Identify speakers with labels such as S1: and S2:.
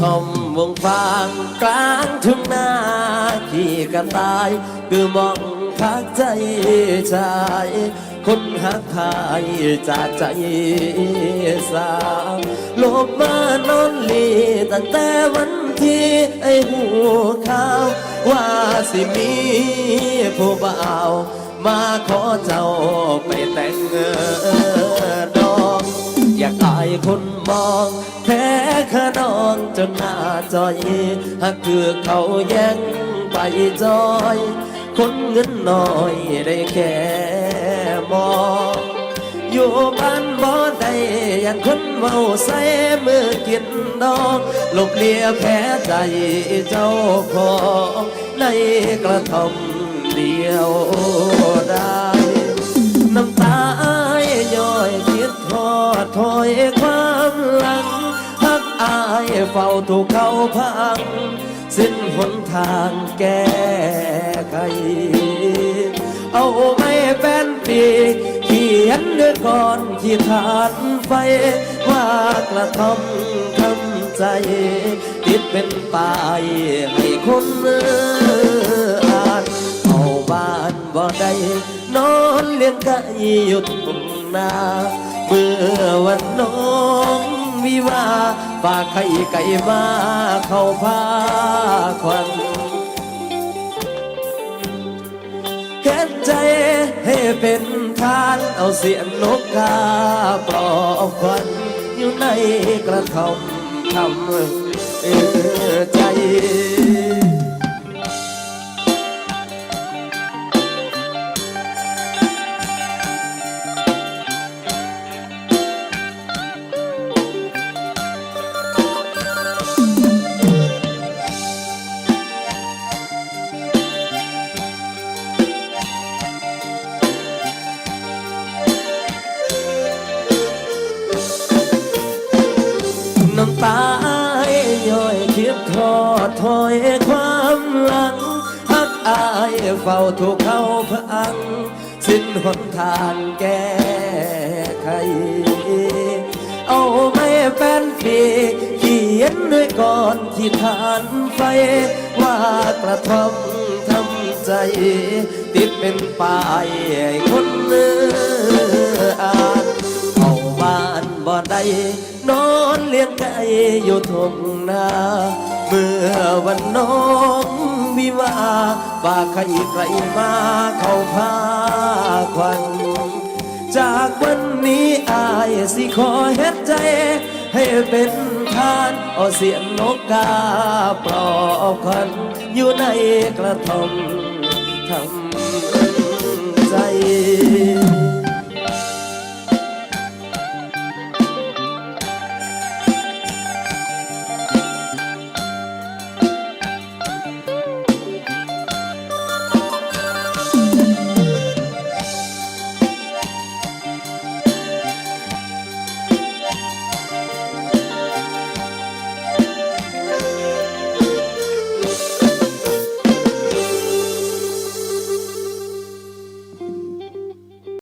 S1: ท่อมวงฟางกลางทุ่งนาขี่กระต่ายคือมองพักใจชาย คนหักพายจากใจสาวลบมานอนลีตั้งแต่วันที่ไอหูข่าว ว่าสิมีผู้บ่าว มาขอเจ้าไปแต่งดองอยายคนมองแค่ขนองจนหน้าจอยหากคือเขาแย่งไปจอย คนเงินน้อยได้แค่มองอยู่บ้านบ่ได้ยันคนเมาใส่มือกินดอกหลบเลียแพ้ใจเจ้าของในกระทำเดียว เฝ้าถูกเขาพัง สิ้นหนทางแก้ไขเอาไม่เป็นปีเขียนด้วยก่อนที่ฐานไฟว่ากระทำทำใจ ติดเป็นป้ายให้คนอ่านเอาบ้านบ่ได้นอนเลี้ยงไก่อยู่ทุ่งนาเมื่อวันน้อง วิวาฝากไข่ไก่มาเข้าพาควันเห็ดใจให้เป็นทานเอาเสียงนกกาปลอบควันอยู่ในกระท่อมทำเออใจ น้ำตาย่อยคิดทอดถอยความหลังฮักอายเฝ้าถูกเขาพัง สิ้นหนทางแก้ไข เอาไม่เป็นปีเขียนด้วยก่อนที่ฐานไฟ ว่ากระทำทำใจ ติดเป็นป้ายให้คนเลืออ่านเอาบ้านบ่ได้ ลี้ยงไก่อยู่ทงนาเมื่อวันน้องวิวาฝากใครใครมาเข้าพาควันจากวันนี้อายสิขอเฮ็ดใจ ให้เป็นทานเอาเสียงนกกาปลอบควันอยู่ในกระท่อมทำ